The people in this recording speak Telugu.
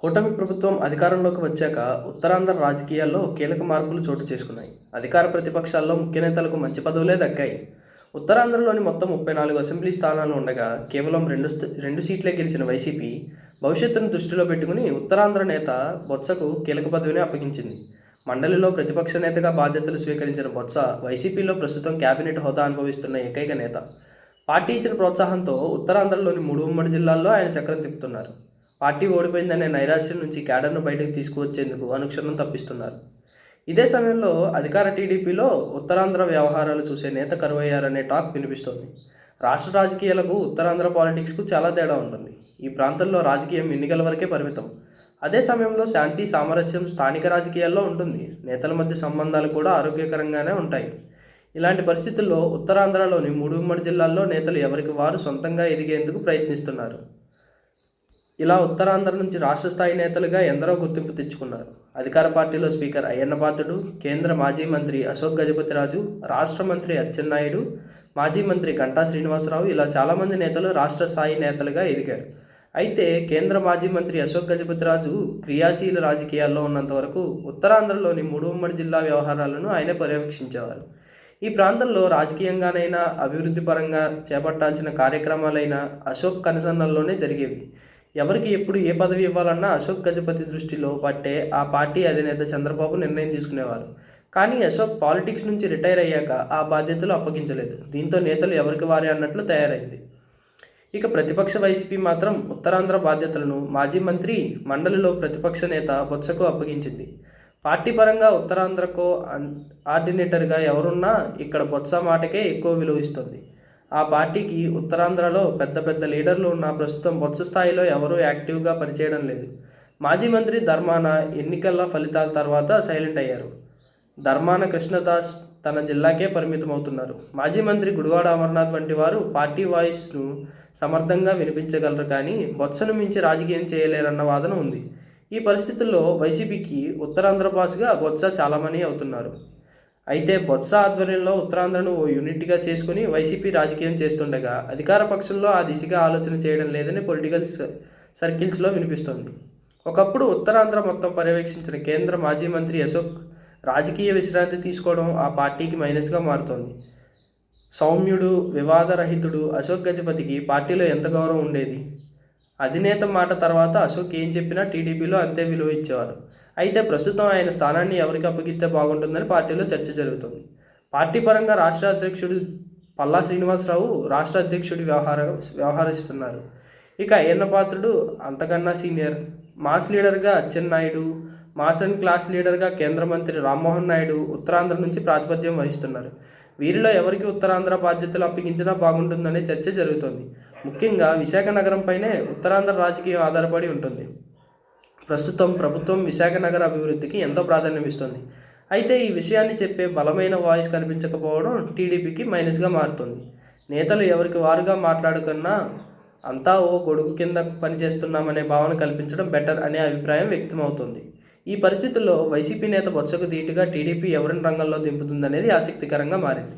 కూటమి ప్రభుత్వం అధికారంలోకి వచ్చాక ఉత్తరాంధ్ర రాజకీయాల్లో కీలక మార్పులు చోటు చేసుకున్నాయి. అధికార ప్రతిపక్షాల్లో ముఖ్య నేతలకు మంచి పదవులే దక్కాయి. ఉత్తరాంధ్రలోని మొత్తం ముప్పై నాలుగు అసెంబ్లీ స్థానాలు ఉండగా కేవలం రెండు రెండు సీట్లే గెలిచిన వైసీపీ భవిష్యత్తును దృష్టిలో పెట్టుకుని ఉత్తరాంధ్ర నేత బొత్సకు కీలక పదవిని అప్పగించింది. మండలిలో ప్రతిపక్ష నేతగా బాధ్యతలు స్వీకరించిన బొత్స వైసీపీలో ప్రస్తుతం కేబినెట్ హోదా అనుభవిస్తున్న ఏకైక నేత. పార్టీ ఇచ్చిన ప్రోత్సాహంతో ఉత్తరాంధ్రలోని మూడు ఉమ్మడి జిల్లాల్లో ఆయన చక్రం తిప్పుతున్నారు. పార్టీ ఓడిపోయిందనే నైరాశ్యం నుంచి క్యాడర్ను బయటకు తీసుకువచ్చేందుకు అనుక్షణం తప్పిస్తున్నారు. ఇదే సమయంలో అధికార టీడీపీలో ఉత్తరాంధ్ర వ్యవహారాలు చూసే నేత కరువయ్యారనే టాక్ వినిపిస్తోంది. రాష్ట్ర రాజకీయాలకు ఉత్తరాంధ్ర పాలిటిక్స్కు చాలా తేడా ఉంటుంది. ఈ ప్రాంతంలో రాజకీయం ఎన్నికల వరకే పరిమితం. అదే సమయంలో శాంతి సామరస్యం స్థానిక రాజకీయాల్లో ఉంటుంది. నేతల మధ్య సంబంధాలు కూడా ఆరోగ్యకరంగానే ఉంటాయి. ఇలాంటి పరిస్థితుల్లో ఉత్తరాంధ్రలోని మూడు ఉమ్మడి జిల్లాల్లో నేతలు ఎవరికి వారు సొంతంగా ఎదిగేందుకు ప్రయత్నిస్తున్నారు? ఇలా ఉత్తరాంధ్ర నుంచి రాష్ట్ర స్థాయి నేతలుగా ఎందరో గుర్తింపు తెచ్చుకున్నారు. అధికార పార్టీలో స్పీకర్ అయ్యన్న పాత్రుడు కేంద్ర మాజీ మంత్రి అశోక్ గజపతిరాజు రాష్ట్ర మంత్రి అచ్చెన్నాయుడు మాజీ మంత్రి గంటా శ్రీనివాసరావు ఇలా చాలామంది నేతలు రాష్ట్ర స్థాయి నేతలుగా ఎదిగారు. అయితే కేంద్ర మాజీ మంత్రి అశోక్ గజపతిరాజు క్రియాశీల రాజకీయాల్లో ఉన్నంత వరకు ఉత్తరాంధ్రలోని మూడు ఉమ్మడి జిల్లా వ్యవహారాలను ఆయనే పర్యవేక్షించేవారు. ఈ ప్రాంతంలో రాజకీయంగానైనా అభివృద్ధి పరంగా చేపట్టాల్సిన కార్యక్రమాలైనా అశోక్ కనుసన్నల్లోనే జరిగేవి. ఎవరికి ఎప్పుడు ఏ పదవి ఇవ్వాలన్నా అశోక్ గజపతి దృష్టిలో పట్టే ఆ పార్టీ అధినేత చంద్రబాబు నిర్ణయం తీసుకునేవారు. కానీ అశోక్ పాలిటిక్స్ నుంచి రిటైర్ అయ్యాక ఆ బాధ్యతలు అప్పగించలేదు. దీంతో నేతలు ఎవరికి వారే అన్నట్లు తయారైంది. ఇక ప్రతిపక్ష వైసీపీ మాత్రం ఉత్తరాంధ్ర బాధ్యతలను మాజీ మంత్రి మండలిలో ప్రతిపక్ష నేత బొత్సకు అప్పగించింది. పార్టీ పరంగా ఉత్తరాంధ్రకు ఆర్డినేటర్గా ఎవరున్నా ఇక్కడ బొత్స మాటకే ఎక్కువ విలువ ఇస్తుంది. ఆ పార్టీకి ఉత్తరాంధ్రలో పెద్ద పెద్ద లీడర్లు ఉన్న ప్రస్తుతం బొత్స స్థాయిలో ఎవరూ యాక్టివ్గా పనిచేయడం లేదు. మాజీ మంత్రి ధర్మాన ఎన్నికల ఫలితాల తర్వాత సైలెంట్ అయ్యారు. ధర్మాన కృష్ణదాస్ తన జిల్లాకే పరిమితమవుతున్నారు. మాజీ మంత్రి గుడివాడ అమర్నాథ్ వంటి వారు పార్టీ వాయిస్ను సమర్థంగా వినిపించగలరు కానీ బొత్సను మించి రాజకీయం చేయలేరన్న వాదన ఉంది. ఈ పరిస్థితుల్లో వైసీపీకి ఉత్తరాంధ్ర బాస్గా బొత్స చాలామని అవుతున్నారు. అయితే బొత్స ఆధ్వర్యంలో ఉత్తరాంధ్రను ఓ యూనిట్గా చేసుకుని వైసీపీ రాజకీయం చేస్తుండగా అధికార పక్షంలో ఆ దిశగా ఆలోచన చేయడం లేదని పొలిటికల్ సర్కిల్స్లో వినిపిస్తోంది. ఒకప్పుడు ఉత్తరాంధ్ర మొత్తం పర్యవేక్షించిన కేంద్ర మాజీ మంత్రి అశోక్ రాజకీయ విశ్రాంతి తీసుకోవడం ఆ పార్టీకి మైనస్గా మారుతోంది. సౌమ్యుడు వివాదరహితుడు అశోక్ గజపతికి పార్టీలో ఎంత గౌరవం ఉండేది? అధినేత మాట తర్వాత అశోక్ ఏం చెప్పినా టీడీపీలో అంతే విలువ ఇచ్చేవారు. అయితే ప్రస్తుతం ఆయన స్థానాన్ని ఎవరికి అప్పగిస్తే బాగుంటుందని పార్టీలో చర్చ జరుగుతుంది. పార్టీ పరంగా రాష్ట్ర అధ్యక్షుడు పల్లా శ్రీనివాసరావు రాష్ట్ర అధ్యక్షుడి వ్యవహార వ్యవహరిస్తున్నారు. ఇక అయ్యన్న పాత్రుడు అంతకన్నా సీనియర్ మాస్ లీడర్గా అచ్చెన్నాయుడు మాస్ అండ్ క్లాస్ లీడర్గా కేంద్ర మంత్రి రామ్మోహన్ నాయుడు ఉత్తరాంధ్ర నుంచి ప్రాతిపద్యం వహిస్తున్నారు. వీరిలో ఎవరికి ఉత్తరాంధ్ర బాధ్యతలు అప్పగించినా బాగుంటుందనే చర్చ జరుగుతోంది. ముఖ్యంగా విశాఖ నగరంపైనే ఉత్తరాంధ్ర రాజకీయం ఆధారపడి ఉంటుంది. ప్రస్తుతం ప్రభుత్వం విశాఖ నగర అభివృద్ధికి ఎంతో ప్రాధాన్యం ఇస్తుంది. అయితే ఈ విషయాన్ని చెప్పే బలమైన వాయిస్ కనిపించకపోవడం టీడీపీకి మైనస్గా మారుతుంది. నేతలు ఎవరికి వారుగా మాట్లాడుకున్నా అంతా ఓ గొడుగు కింద పనిచేస్తున్నామనే భావన కల్పించడం బెటర్ అనే అభిప్రాయం వ్యక్తమవుతుంది. ఈ పరిస్థితుల్లో వైసీపీ నేత బొత్సకు ధీటుగా టీడీపీ ఎవరిని రంగంలో దింపుతుందనేది ఆసక్తికరంగా మారింది.